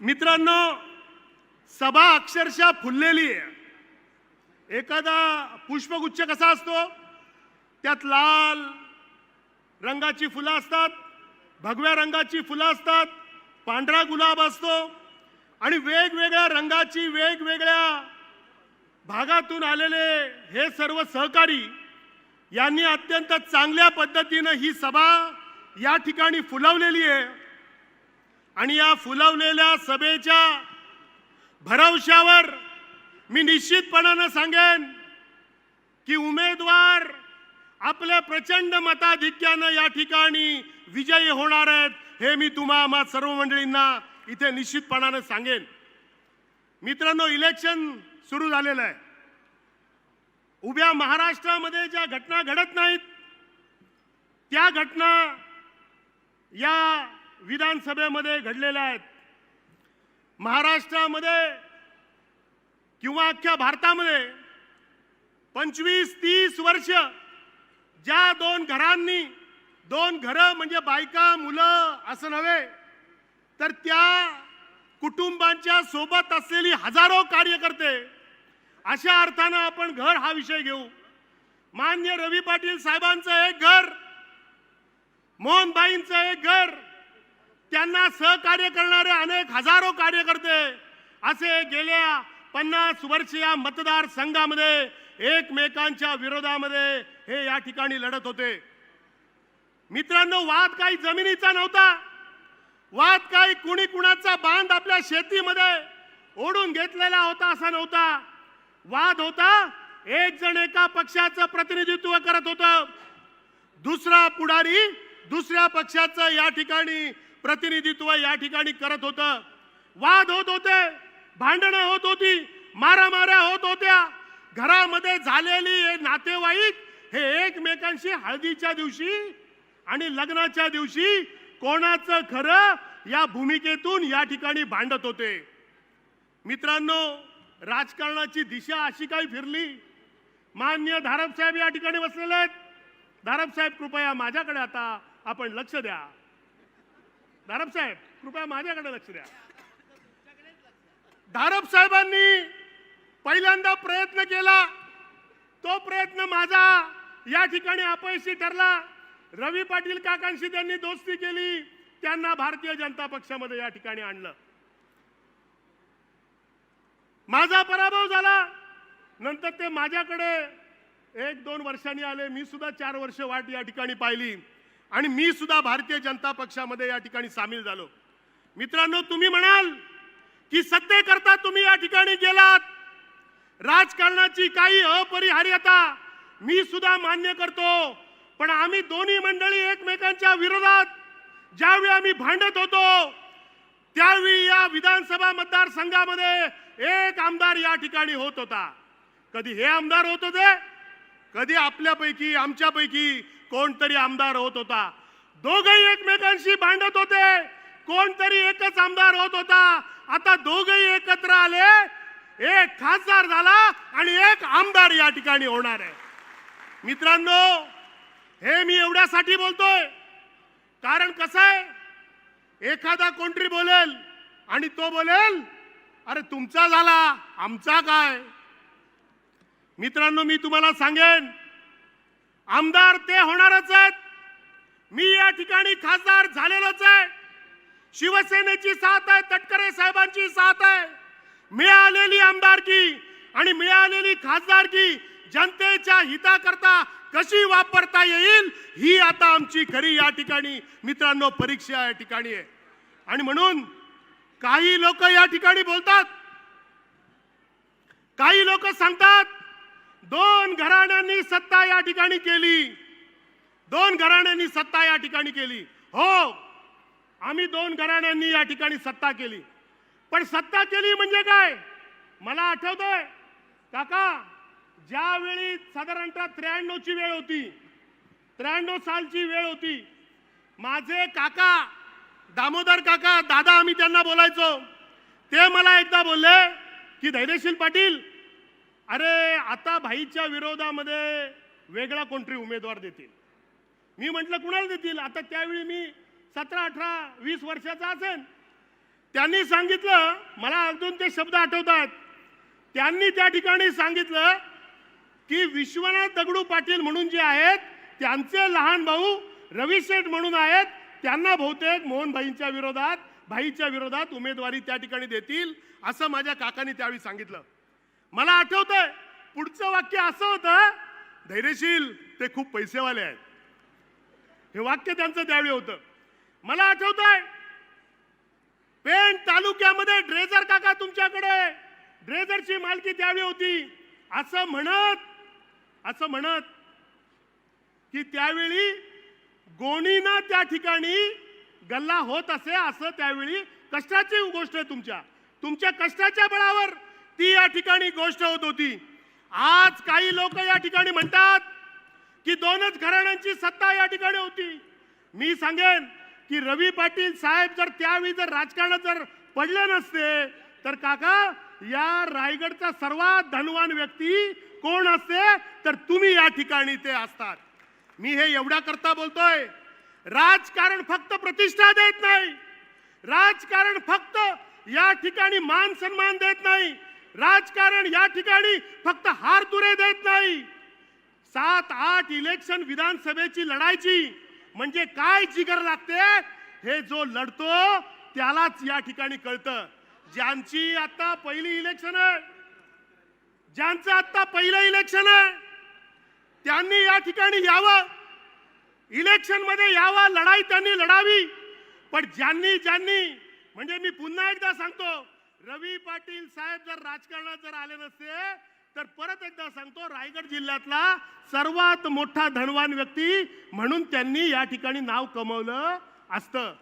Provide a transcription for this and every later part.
मित्रांनो सभा अक्षरशः फुललेली आहे. एखादा पुष्पगुच्छ कसा असतो? त्यात लाल रंगाची फुलं असतात भगव्या रंगाची फुलं असतात पांढरा गुलाब असतो आणि वेगवेगळ्या रंगाची वेगवेगळ्या भागातून आलेले हे सर्व सहकारी यांनी अत्यंत चांगल्या पद्धतीनं ही सभा या ठिकाणी फुलवलेली आहे. आणि या फुलवलेल्या सभेच्या भरवशावर मी निश्चितपणानं सांगेन की उमेदवार आपल्या प्रचंड मताधिक्यानं या ठिकाणी विजयी होणार आहेत हे मी तुम्हा सर्व मंडळींना इथे निश्चितपणानं सांगेन. मित्रांनो इलेक्शन सुरू झालेलं आहे. उभ्या महाराष्ट्रामध्ये ज्या घटना घडत नाहीत त्या घटना या विधानसभेमध्ये घडलेल्या आहेत. महाराष्ट्रामध्ये किंवा अख्ख्या भारतामध्ये पंचवीस तीस वर्ष ज्या दोन घरांनी दोन घरं म्हणजे बायका मुलं असं नव्हे तर त्या कुटुंबांच्या सोबत असलेली हजारो कार्यकर्ते अशा अर्थानं आपण घर हा विषय घेऊ. मान्य रवी पाटील साहेबांचं एक घर मोहनबाईंचं एक घर त्यांना सहकार्य करणारे अनेक हजारो कार्यकर्ते असे गेल्या पन्नास वर्ष या मतदारसंघामध्ये एकमेकांच्या विरोधामध्ये हे या ठिकाणी लढत होते. मित्रांनो वाद काही जमिनीचा नव्हता. वाद काही कुणी कुणाचा बांध आपल्या शेतीमध्ये ओढून घेतलेला होता असा नव्हता. वाद होता एक जण एका पक्षाचं प्रतिनिधित्व करत होतं. दुसरा पुढारी दुसऱ्या पक्षाचं या ठिकाणी प्रतिनिधित्व या ठिकाणी करत होतं. वाद होत होते भांडणं होत होती मारामाऱ्या होत होत्या. घरामध्ये झालेली हे नातेवाईक हे एकमेकांशी हळदीच्या दिवशी आणि लग्नाच्या दिवशी कोणाचं खरं या भूमिकेतून या ठिकाणी भांडत होते. मित्रांनो राजकारणाची दिशा अशी काही फिरली. मान्य धारप साहेब या ठिकाणी बसलेले आहेत. धारप साहेब कृपया माझ्याकडे आता आपण लक्ष द्या. धारप साहेब कृपया माझ्याकडे लक्ष द्या. धारप साहेबांनी पहिल्यांदा प्रयत्न केला. तो प्रयत्न माझा. या ठिकाणी अपयशी ठरला. रवी पाटील काकांशी त्यांनी दोस्ती केली. त्यांना भारतीय जनता पक्षामध्ये या ठिकाणी आणलं. माझा पराभव झाला. नंतर ते माझ्याकडे एक दोन वर्षांनी आले. मी सुद्धा चार वर्ष वाट या ठिकाणी पाहिली. आणि मी सुद्धा भारतीय जनता पक्षामध्ये या ठिकाणी सामील झालो. मित्रांनो तुम्ही म्हणाल की सत्तेकरता तुम्ही या ठिकाणी गेलात. राजकारणाची काही अपरिहार्यता मी सुद्धा मान्य करतो. पण आम्ही दोन्ही मंडळी एकमेकांच्या विरोधात ज्यावेळी आम्ही भांडत होतो त्यावेळी या विधानसभा मतदारसंघामध्ये एक आमदार या ठिकाणी होत होता. कधी हे आमदार होत होते कधी आपल्यापैकी आमच्यापैकी कोणतरी आमदार होत होता. दोघही एकमेकांशी भांडत होते. कोणतरी एकच आमदार होत होता. आता दोघही एकत्र आले. एक खासदार झाला आणि एक आमदार या ठिकाणी होणार आहे. मित्रांनो हे मी एवढ्यासाठी बोलतोय. कारण कसं आहे? एखादा कोणतरी बोलेल आणि तो बोलेल अरे तुमचा झाला. आमचा काय? मित्रांनो मी तुम्हाला सांगेन आमदार ते होणारच आहेत. मी या ठिकाणी खासदार झालेलोच आहे. शिवसेनेची साथ आहे तटकरे साहेबांची साथ आहे. मिळालेली आमदारकी आणि मिळालेली खासदारकी जनतेच्या हिताकरता कशी वापरता येईल ही आता आमची खरी या ठिकाणी मित्रांनो परीक्षा या ठिकाणी आहे. आणि म्हणून काही लोक या ठिकाणी बोलतात. काही लोक सांगतात दोन घराण्यांनी सत्ता या ठिकाणी केली. दोन घराण्यांनी सत्ता या ठिकाणी केली. हो आम्ही दोन घराण्यांनी या ठिकाणी सत्ता केली. पण सत्ता केली म्हणजे काय? मला आठवतंय काका ज्यावेळी साधारणतः त्र्याण्णवची वेळ होती त्र्याण्णव सालची वेळ होती माझे काका दामोदर काका दादा आम्ही त्यांना बोलायचो. ते मला एकदा बोलले की धैर्यशील पाटील अरे आता भाईच्या विरोधामध्ये वेगळा कोणतरी उमेदवार देतील. मी म्हटलं कुणाला देतील? आता त्यावेळी मी सतरा अठरा वीस वर्षाचा असेल त्यांनी सांगितलं मला अजून ते शब्द आठवतात. त्यांनी त्या ठिकाणी सांगितलं की विश्वनाथ दगडू पाटील म्हणून जे आहेत त्यांचे लहान भाऊ रवी शेठ म्हणून आहेत त्यांना बहुतेक मोहन भाईंच्या विरोधात भाईच्या विरोधात उमेदवारी त्या ठिकाणी देतील असं माझ्या काकांनी त्यावेळी सांगितलं. मला आठवतंय पुढचं वाक्य असं होतं धैर्यशील ते खूप पैसेवाले आहेत. हे वाक्य त्यांचं त्यावेळी होतं. मला आठवतंय पेण तालुक्यामध्ये ड्रेझर काका तुमच्याकडे ड्रेझरची मालकी त्यावेळी होती. असं म्हणत असं म्हणत की त्यावेळी गोणीनं त्या ठिकाणी गल्ला होत असे असं त्यावेळी कष्टाची गोष्ट आहे तुमच्या. तुमच्या कष्टाच्या बळावर ती या ठिकाणी गोष्ट होत होती. आज काही लोक या ठिकाणी म्हणतात की दोनच घराण्यांची सत्ता या ठिकाणी होती. मी सांगेन की रवी पाटील साहेब जर त्यावेळी जर राजकारणात जर पडले नसते तर काका या रायगडचा सर्वात धनवान व्यक्ती कोण असते? तर तुम्ही या ठिकाणी ते असतात. मी हे एवढ्या करता बोलतोय. राजकारण फक्त प्रतिष्ठा देत नाही. राजकारण फक्त या ठिकाणी मान सन्मान देत नाही. राजकारण या ठिकाणी फक्त हार तुरे देत नाही. सात आठ इलेक्शन विधानसभेची लढायची म्हणजे काय जिगर लागते? हे जो लढतो त्यालाच या ठिकाणी कळतं. ज्यांची आता पहिली इलेक्शन आहे ज्यांचं आता पहिलं इलेक्शन आहे त्यांनी या ठिकाणी यावं. इलेक्शनमध्ये यावं लढाई त्यांनी लढावी. पण ज्यांनी ज्यांनी म्हणजे मी पुन्हा एकदा सांगतो रवी पाटील साहेब जर राजकारणात जर आले नसते तर परत एकदा सांगतो रायगड जिल्ह्यातला सर्वात मोठा धनवान व्यक्ती म्हणून त्यांनी या ठिकाणी नाव कमवलं असतं.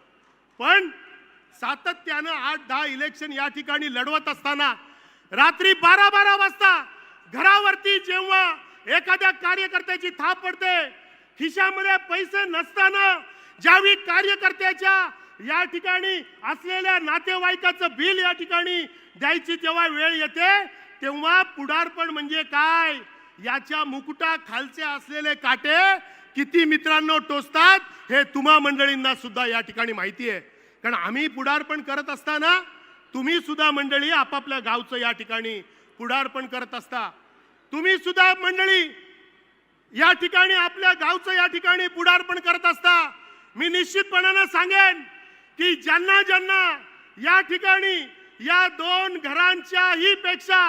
पण सातत्यानं आठ दहा इलेक्शन या ठिकाणी लढवत असताना रात्री बारा बारा वाजता घरावरती जेव्हा एखाद्या कार्यकर्त्याची थाप पडते खिशामध्ये पैसे नसताना ज्यावेळी कार्यकर्त्याच्या या ठिकाणी असलेल्या नातेवाईकाचं बिल या ठिकाणी द्यायची जेव्हा वेळ येते तेव्हा पुढारपण म्हणजे काय? याच्या मुकुटा खालचे असलेले काटे किती मित्रांनो टोचतात हे तुम्हा मंडळींना सुद्धा या ठिकाणी माहिती आहे. कारण आम्ही पुढारपण करत असताना तुम्ही सुद्धा मंडळी आपापल्या गावचं या ठिकाणी पुढारपण करत असता. तुम्ही सुद्धा मंडळी या ठिकाणी आपल्या गावचं या ठिकाणी पुढारपण करत असता. मी निश्चितपणानं सांगेन की ज्यांना ज्यांना या ठिकाणी या दोन घरांच्याही पेक्षा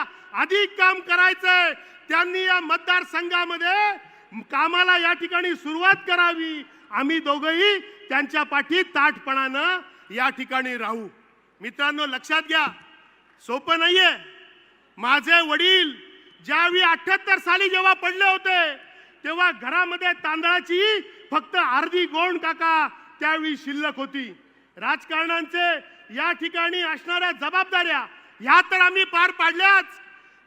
अधिक काम करायचंय त्यांनी या मतदारसंघामध्ये कामाला या ठिकाणी सुरुवात करावी. आम्ही दोघंही त्यांच्या पाठी ताटपणानं या ठिकाणी राहू. मित्रांनो लक्षात घ्या सोपं नाहीये. माझे वडील ज्यावेळी अठ्याहत्तर साली जेव्हा पडले होते तेव्हा घरामध्ये तांदळाची फक्त अर्धी गोंड काका त्यावेळी शिल्लक होती. राजकारणांचे या ठिकाणी असणाऱ्या जबाबदाऱ्या ह्या तर आम्ही पार पाडल्याच.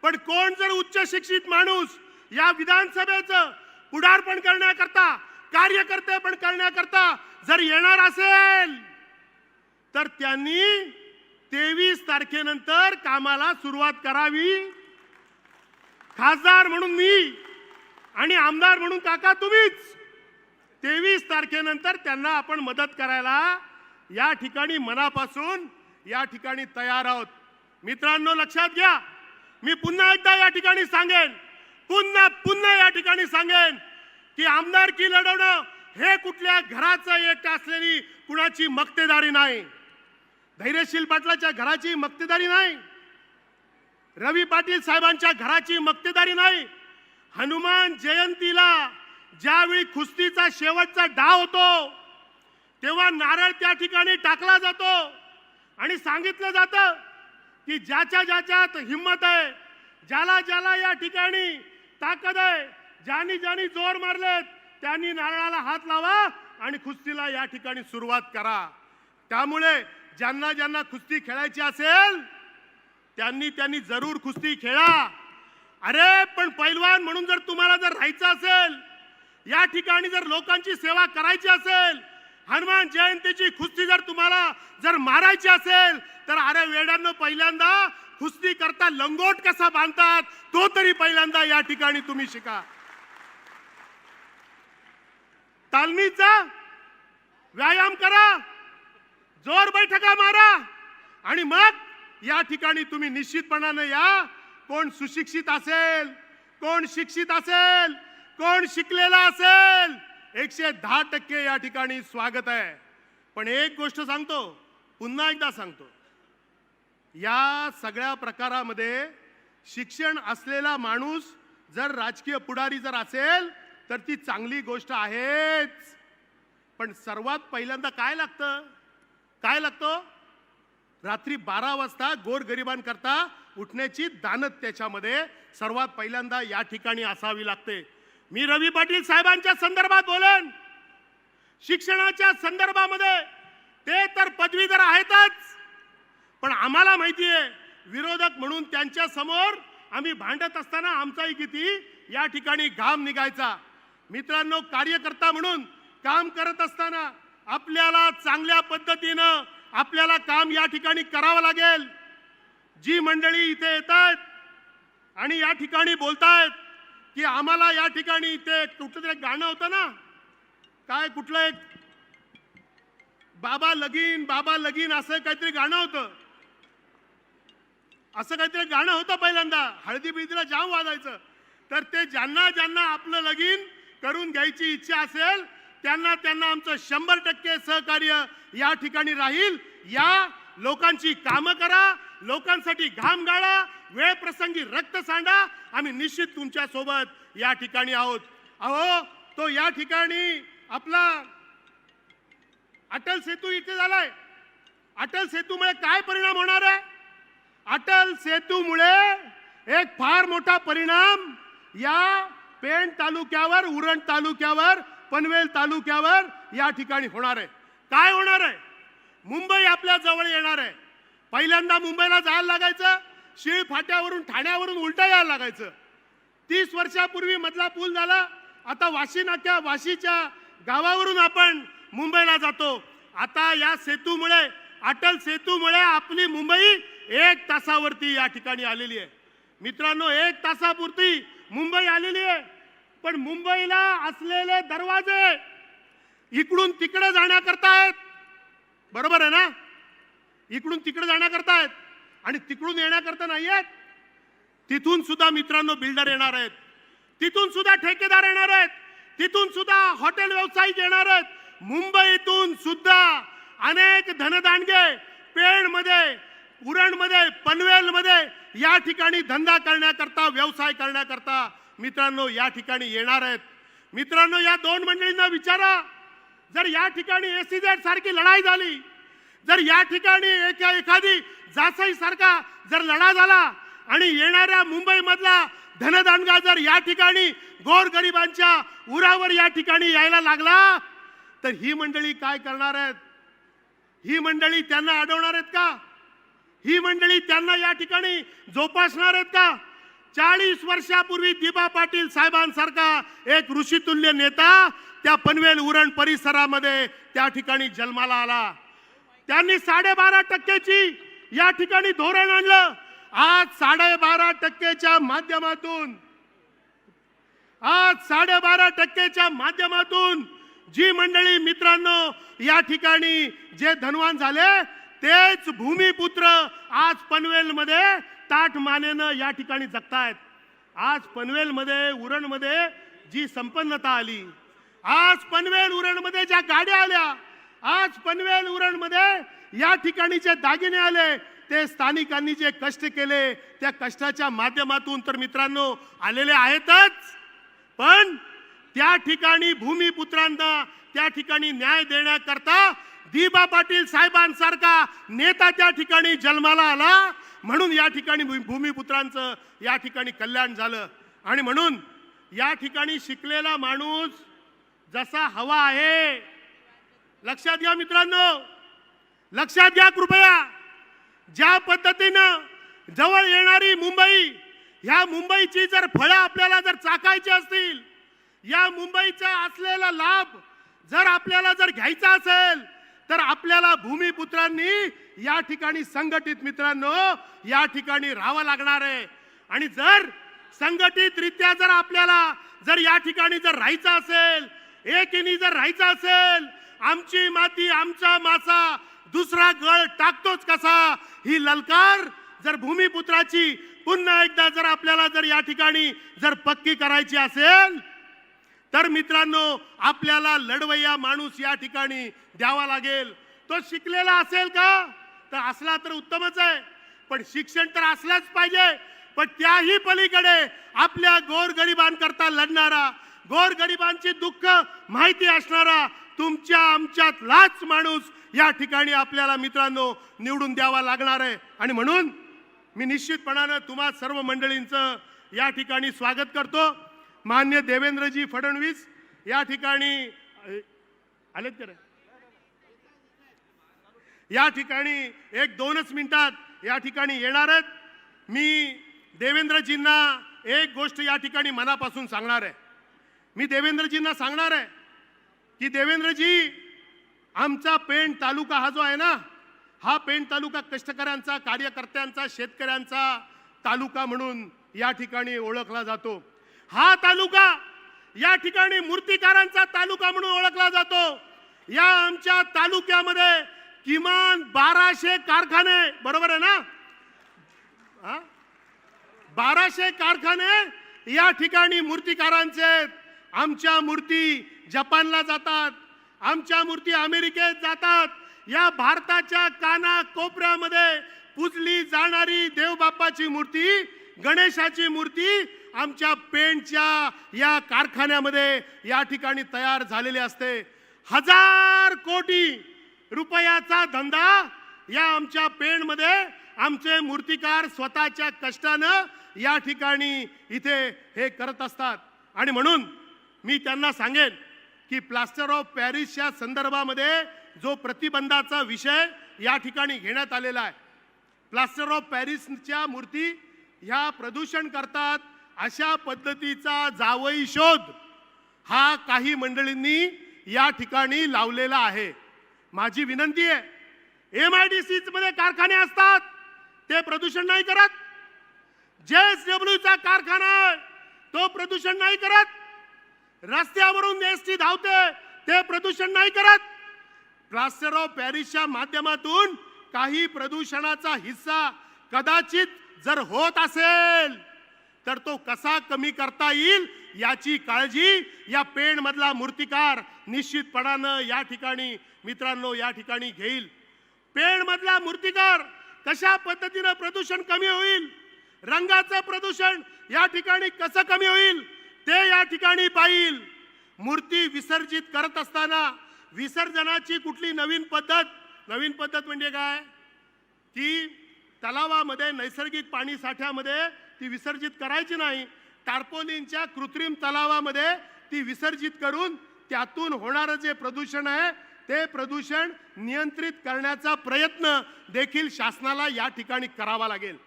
पण कोण जर उच्च शिक्षित माणूस या विधानसभेचं पुढारपण करण्याकरता कार्यकर्ते पण करण्याकरता जर येणार असेल तर त्यांनी तेवीस तारखेनंतर कामाला सुरुवात करावी. खासदार म्हणून मी आणि आमदार म्हणून काका तुम्हीच. तेवीस तारखेनंतर त्यांना आपण मदत करायला या ठिकाणी मनापासून या ठिकाणी तयार आहोत. मित्रांनो लक्षात घ्या. मी पुन्हा एकदा या ठिकाणी सांगेन. पुन्हा पुन्हा या ठिकाणी सांगेन की आमदारकी लढवणं हे कुठल्या घराचं एक असलेली कुणाची मक्तेदारी नाही. धैर्यशील पाटलाच्या घराची मक्तेदारी नाही. रवी पाटील साहेबांच्या घराची मक्तेदारी नाही. हनुमान जयंतीला ज्यावेळी कुस्तीचा शेवटचा डाव होतो तेव्हा नारळ त्या ठिकाणी टाकला जातो. आणि सांगितलं जातं की ज्याच्या ज्याच्यात हिंमत आहे ज्याला ज्याला या ठिकाणी ताकद आहे ज्यानी ज्यानी जोर मारलेत त्यांनी नारळाला हात लावा आणि कुस्तीला या ठिकाणी सुरुवात करा. त्यामुळे ज्यांना ज्यांना कुस्ती खेळायची असेल त्यांनी त्यांनी जरूर कुस्ती खेळा. अरे पण पैलवान म्हणून जर तुम्हाला जर राहायचं असेल या ठिकाणी जर लोकांची सेवा करायची असेल हनुमान जयंतीची कुस्ती जर तुम्हाला जर मारायची असेल तर अरे वेड्यांना पहिल्यांदा कुस्ती करता लंगोट कसा बांधतात तो तरी पहिल्यांदा या ठिकाणी तुम्ही शिका. तालमीचा व्यायाम करा जोर बैठका मारा आणि मग या ठिकाणी तुम्ही निश्चितपणाने या. कोण सुशिक्षित असेल कोण शिक्षित असेल कोण शिकलेला असेल एकशे दहा टक्के या ठिकाणी स्वागत आहे. पण एक गोष्ट सांगतो पुन्हा एकदा सांगतो. या सगळ्या प्रकारामध्ये शिक्षण असलेला माणूस जर राजकीय पुढारी जर असेल तर ती चांगली गोष्ट आहेच. पण सर्वात पहिल्यांदा काय लागतं? काय लागतं? रात्री बारा वाजता गोरगरिबांकरता उठण्याची दानत त्याच्यामध्ये सर्वात पहिल्यांदा या ठिकाणी असावी लागते. मी रवी पाटील साहेबांच्या संदर्भात बोलेन. शिक्षणाच्या संदर्भामध्ये ते तर पदवीधर आहेतच पण आम्हाला माहिती आहे विरोधक म्हणून त्यांच्यासमोर आम्ही भांडत असताना आमचाही किती या ठिकाणी घाम निघायचा. मित्रांनो कार्यकर्ता म्हणून काम करत असताना आपल्याला चांगल्या पद्धतीनं आपल्याला काम या ठिकाणी करावं लागेल. जी मंडळी इथे येत आहेत आणि या ठिकाणी बोलतायत की आम्हाला या ठिकाणी ते कुठलं तरी गाणं होतं ना. काय कुठलं एक बाबा लगीन बाबा लगीन असं काहीतरी गाणं होतं. असं काहीतरी गाणं होतं पहिल्यांदा. हळदी बिळदीला जाम वाजायचं. तर ते ज्यांना ज्यांना आपलं लगीन करून घ्यायची इच्छा असेल त्यांना त्यांना आमचं शंभर टक्के सहकार्य या ठिकाणी राहील. या लोकांची कामं करा लोकांसाठी घाम गाळा वेळ प्रसंगी रक्त सांडा. आम्ही निश्चित तुमच्यासोबत या ठिकाणी आहोत. अहो तो या ठिकाणी आपला अटल सेतू इथे झालाय. अटल सेतूमुळे काय परिणाम होणार आहे? अटल सेतूमुळे एक फार मोठा परिणाम या पेण तालुक्यावर उरण तालुक्यावर पनवेल तालुक्यावर या ठिकाणी होणार आहे. काय होणार आहे? मुंबई आपल्या जवळ येणार आहे. पहिल्यांदा मुंबईला जायला लागायचं शिळ फाट्यावरून ठाण्यावरून उलटा यायला लागायचं. तीस वर्षापूर्वी मधला पूल झाला आता वाशी नाक्या वाशीच्या गावावरून आपण मुंबईला जातो. आता या सेतूमुळे अटल सेतूमुळे आपली मुंबई एक तासावरती या ठिकाणी आलेली आहे. मित्रांनो एक तासापुरती मुंबई आलेली आहे. पण मुंबईला असलेले दरवाजे इकडून तिकडे जाण्याकरता आहेत. बरोबर आहे ना? इकडून तिकडे जाण्याकरता आहेत आणि तिकडून येण्याकरता नाही आहेत तिथून सुद्धा मित्रांनो बिल्डर येणार आहेत. तिथून सुद्धा ठेकेदार येणार आहेत. तिथून सुद्धा हॉटेल व्यावसायिक येणार आहेत. मुंबईतून सुद्धा अनेक धनदांडगे पेणमध्ये उरणमध्ये पनवेलमध्ये या ठिकाणी धंदा करण्याकरता व्यवसाय करण्याकरता मित्रांनो या ठिकाणी येणार आहेत. मित्रांनो या दोन मंडळींना विचारा. जर या ठिकाणी एसीजेड सारखी लढाई झाली जर या ठिकाणी एका एखादी जासई सारखा जर लढा झाला आणि येणाऱ्या मुंबईमधला धनदांडगा धनदानगा जर या ठिकाणी गोरगरिबांच्या उरावर या ठिकाणी यायला लागला तर ही मंडळी काय करणार आहेत? ही मंडळी त्यांना अडवणार आहेत का? ही मंडळी त्यांना या ठिकाणी जोपासणार आहेत का? चाळीस वर्षापूर्वी दिबा पाटील साहेबांसारखा एक ऋषितुल्य नेता त्या पनवेल उरण परिसरामध्ये त्या ठिकाणी जन्माला आला. त्यांनी साडेबारा टक्केची या ठिकाणी धोरण आणलं. आज साडेबारा टक्केच्या माध्यमातून आज साडेबारा टक्केच्या माध्यमातून जी मंडळी मित्रांनो या ठिकाणी जे धनवान झाले तेच भूमिपुत्र आज पनवेलमध्ये ताठ मानेनं या ठिकाणी जगतायत. आज पनवेलमध्ये उरणमध्ये जी संपन्नता आली आज पनवेल उरणमध्ये ज्या गाड्या आल्या आज पनवेल उरणमध्ये या ठिकाणी जे दागिने आले ते स्थानिकांनी जे कष्ट केले त्या कष्टाच्या माध्यमातून तर मित्रांनो आलेले आहेतच. पण त्या ठिकाणी भूमिपुत्रांना त्या ठिकाणी न्याय देण्याकरता दिबा पाटील साहेबांसारखा नेता त्या ठिकाणी जन्माला आला. म्हणून या ठिकाणी भू- भूमिपुत्रांचं या ठिकाणी कल्याण झालं. आणि म्हणून या ठिकाणी शिकलेला माणूस जसा हवा आहे लक्षात घ्या मित्रांनो. लक्षात घ्या कृपया. ज्या पद्धतीनं जवळ येणारी मुंबई ह्या मुंबईची जर फळं आपल्याला जर चाकायची असतील या मुंबईचा असलेला लाभ जर आपल्याला जर घ्यायचा असेल तर आपल्याला भूमिपुत्रांनी या ठिकाणी संघटित मित्रांनो या ठिकाणी राहावं लागणार आहे. आणि जर संघटितरित्या जर आपल्याला जर या ठिकाणी जर राहायचं असेल एकीने जर राहायचं असेल आमची माती आमचा मासा दुसरा गळ टाकतोच कसा? ही ललकार जर भूमिपुत्राची पुन्हा एकदा जर आपल्याला जर या ठिकाणी जर पक्की करायची असेल तर मित्रांनो आपल्याला लढवय्या माणूस या ठिकाणी द्यावा लागेल. तो शिकलेला असेल का? तर असला तर उत्तमच आहे. पण शिक्षण तर असलाच पाहिजे. पण त्याही पलीकडे आपल्या गोरगरिबांकरता लढणारा गोरगरिबांची दुःख माहिती असणारा तुमच्या आमच्यातलाच माणूस या ठिकाणी आपल्याला मित्रांनो निवडून द्यावा लागणार आहे. आणि म्हणून मी निश्चितपणानं तुम्हा सर्व मंडळींचं या ठिकाणी स्वागत करतो. मान्य देवेंद्रजी फडणवीस या ठिकाणी आलेत तर या ठिकाणी एक दोनच मिनिटात या ठिकाणी येणार आहेत. मी देवेंद्रजींना एक गोष्ट या ठिकाणी मनापासून सांगणार आहे. मी देवेंद्रजींना सांगणार आहे की देवेंद्रजी आमचा पेण तालुका हा जो आहे ना हा पेण तालुका कष्टकऱ्यांचा कार्यकर्त्यांचा शेतकऱ्यांचा तालुका म्हणून या ठिकाणी ओळखला जातो. हा तालुका या ठिकाणी मूर्तिकारांचा तालुका म्हणून ओळखला जातो. या आमच्या तालुक्यामध्ये किमान बाराशे कारखाने बरोबर आहे ना? बाराशे कारखाने या ठिकाणी मूर्तिकारांचे आहेत. आमच्या मूर्ती जपानला जातात. आमच्या मूर्ती अमेरिकेत जातात. या भारताच्या काना कोपऱ्यामध्ये पूजली जाणारी देवबाप्पाची मूर्ती गणेशाची मूर्ती आमच्या पेंटच्या या कारखान्यामध्ये या ठिकाणी तयार झालेली असते. हजार कोटी रुपयाचा धंदा या आमच्या पेणमध्ये आमचे मूर्तिकार स्वतःच्या कष्टानं या ठिकाणी इथे हे करत असतात. आणि म्हणून मी त्यांना सांगेन की प्लास्टर ऑफ पॅरिसच्या संदर्भामध्ये जो प्रतिबंधाचा विषय या ठिकाणी घेण्यात आलेला आहे. प्लास्टर ऑफ पॅरिसच्या मूर्ती ह्या प्रदूषण करतात अशा पद्धतीचा जावई शोध हा काही मंडळींनी या ठिकाणी लावलेला आहे. माझी विनंती आहे एम आय डी सीमध्ये कारखाने असतात ते प्रदूषण नाही करत. जे चा कारखाना आहे तो प्रदूषण नाही करत. रस्त्यावरून एस टी धावते ते प्रदूषण नाही करत. प्लास्टर ऑफ पॅरिसच्या माध्यमातून काही प्रदूषणाचा हिस्सा कदाचित जर होत असेल तर तो कसा कमी करता येईल याची काळजी या पेण मधला मूर्तिकार निश्चितपणानं या ठिकाणी मित्रांनो या ठिकाणी घेईल. पेण मधला मूर्तिकार कशा पद्धतीनं प्रदूषण कमी होईल रंगाचं प्रदूषण या ठिकाणी कसं कमी होईल ते या ठिकाणी पाहिल. मूर्ती विसर्जित करत असताना विसर्जनाची कुठली नवीन पद्धत नवीन पद्धत म्हणजे काय? की तलावामध्ये नैसर्गिक पाणी साठ्यामध्ये ती विसर्जित करायची नाही. टार्पोलिनच्या कृत्रिम तलावामध्ये ती विसर्जित करून त्यातून होणारं जे प्रदूषण आहे ते प्रदूषण नियंत्रित करण्याचा प्रयत्न देखील शासनाला या ठिकाणी करावा लागेल.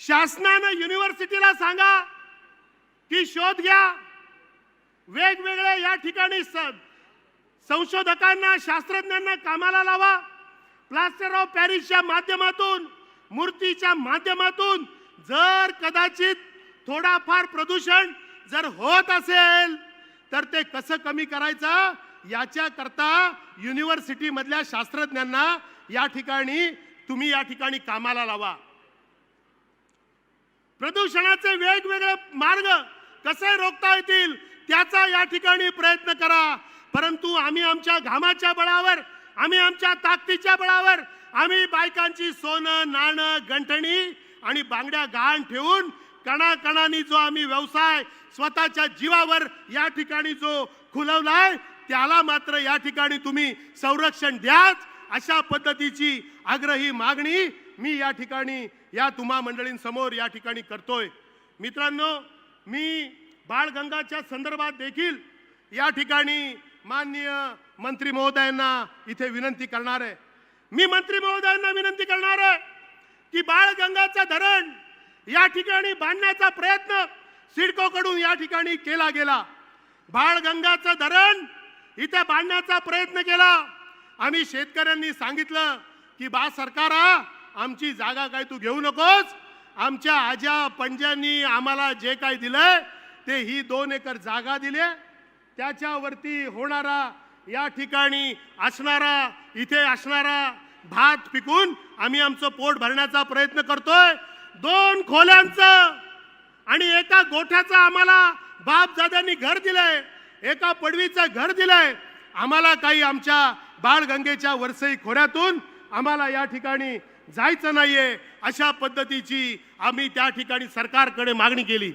शासनानं युनिव्हर्सिटीला सांगा की शोध घ्या. वेगवेगळ्या या ठिकाणी संशोधकांना शास्त्रज्ञांना कामाला लावा. प्लास्टर ऑफ पॅरिसच्या माध्यमातून मूर्तीच्या माध्यमातून जर कदाचित थोडाफार प्रदूषण जर होत असेल तर ते कसं कमी करायचं? याच्या करता युनिव्हर्सिटी मधल्या शास्त्रज्ञांना या ठिकाणी तुम्ही या ठिकाणी कामाला लावा. प्रदूषणाचे वेगवेगळे मार्ग कसे रोखता येतील त्याचा या ठिकाणी प्रयत्न करा. परंतु आम्ही आमच्या घामाच्या बळावर आम्ही आमच्या ताकदीच्या बळावर आम्ही बायकांची सोनं नाणं गंठणी आणि बांगड्या गहाण ठेवून कणाकणानी जो आम्ही व्यवसाय स्वतःच्या जीवावर या ठिकाणी जो खुलवलाय त्याला मात्र या ठिकाणी तुम्ही संरक्षण द्याच अशा पद्धतीची आग्रही मागणी मी या ठिकाणी या तुम्हा मंडळींसमोर या ठिकाणी करतोय. मित्रांनो मी बाळगंगाच्या संदर्भात देखील या ठिकाणी माननीय मंत्री महोदयांना इथे विनंती करणार आहे. मी मंत्री महोदयांना विनंती करणार आहे की बाळगंगाचं धरण या ठिकाणी बांधण्याचा प्रयत्न सिडकोकडून या ठिकाणी केला गेला. बाळगंगाचं धरण इथे बांधण्याचा प्रयत्न केला. आम्ही शेतकऱ्यांनी सांगितलं की बा सरकारा आमची जागा काय तू घेऊ नकोस. आमच्या आज्या पंजांनी आम्हाला जे काय दिलंय ते ही दोन एकर जागा दिली. त्याच्यावरती होणारा या ठिकाणी असणारा इथे असणारा भात पिकून आम्ही आमचं पोट भरण्याचा प्रयत्न करतोय. दोन खोल्यांचं आणि एका गोठ्याचं आम्हाला बापदाद्यांनी घर दिलंय. एका पडवीचं घर दिलंय. आम्हाला काही आमच्या बाळगंगेच्या वरसई खोऱ्यातून आम्हाला या ठिकाणी जायचं नाहीये. अशा पद्धतीची आम्ही त्या ठिकाणी सरकारकडे मागणी केली.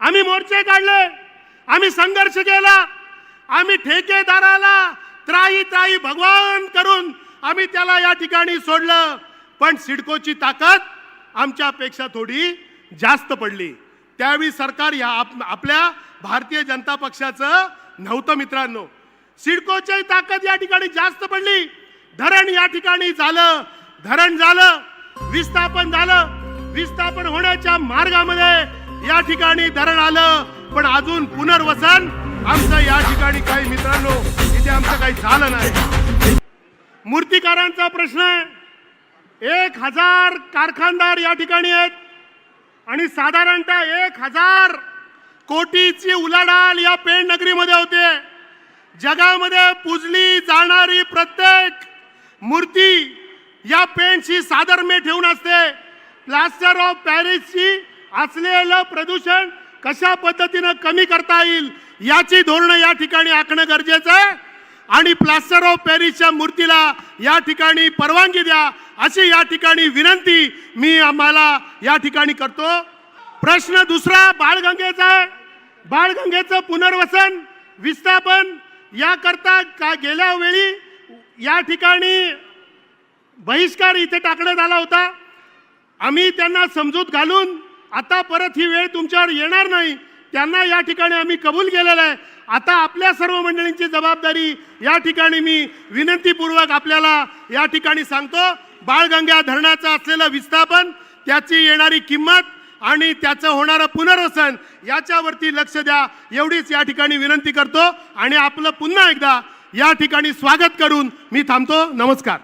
आम्ही मोर्चे काढले. आम्ही संघर्ष केला. आम्ही ठेकेदाराला त्राई त्राई भगवान करून आम्ही त्याला या ठिकाणी सोडलं. पण सिडकोची ताकद आमच्यापेक्षा थोडी जास्त पडली. त्यावेळी सरकार या आप- आपल्या भारतीय जनता पक्षाचं नव्हतं मित्रांनो. सिडकोची ताकद या ठिकाणी जास्त पडली. धरण या ठिकाणी झालं. धरण झालं विस्थापन झालं विस्थापन होण्याच्या मार्गामध्ये या ठिकाणी धरण आलं. पण अजून पुनर्वसन आमचं या ठिकाणी काही मित्रांनो इथे आमचं काही झालं नाही. मूर्तिकारांचा प्रश्न आहे. एक हजार कारखानदार या ठिकाणी आहेत. आणि साधारणतः एक हजार कोटीची उलाढाल या पेण नगरीमध्ये होते. जगामध्ये पूजली जाणारी प्रत्येक मूर्ती या पेंटशी साधर्म्य ठेवून असते. प्लास्टर ऑफ पॅरिसची असलेलं प्रदूषण कशा पद्धतीनं कमी करता येईल याची धोरणं या ठिकाणी आखणं गरजेचं आहे. आणि प्लास्टर ऑफ पॅरिसच्या मूर्तीला या ठिकाणी परवानगी द्या अशी या ठिकाणी विनंती मी आम्हाला या ठिकाणी करतो. प्रश्न दुसरा बाळगंगेचा आहे. बाळगंगेचं पुनर्वसन विस्थापन याकरता का गेल्या वेळी या ठिकाणी बहिष्कार इथे टाकण्यात आला होता. आम्ही त्यांना समजूत घालून आता परत ही वेळ तुमच्यावर येणार नाही. त्यांना या ठिकाणी आम्ही कबूल केलेलं आहे. आता आपल्या सर्व मंडळींची जबाबदारी या ठिकाणी मी विनंतीपूर्वक आपल्याला या ठिकाणी सांगतो. बाळगंगा धरणाचं असलेलं विस्थापन त्याची येणारी किंमत आणि त्याचं होणारं पुनर्वसन याच्यावरती लक्ष द्या. एवढीच या ठिकाणी विनंती करतो. आणि आपलं पुन्हा एकदा या ठिकाणी स्वागत करून मी थांबतो. नमस्कार.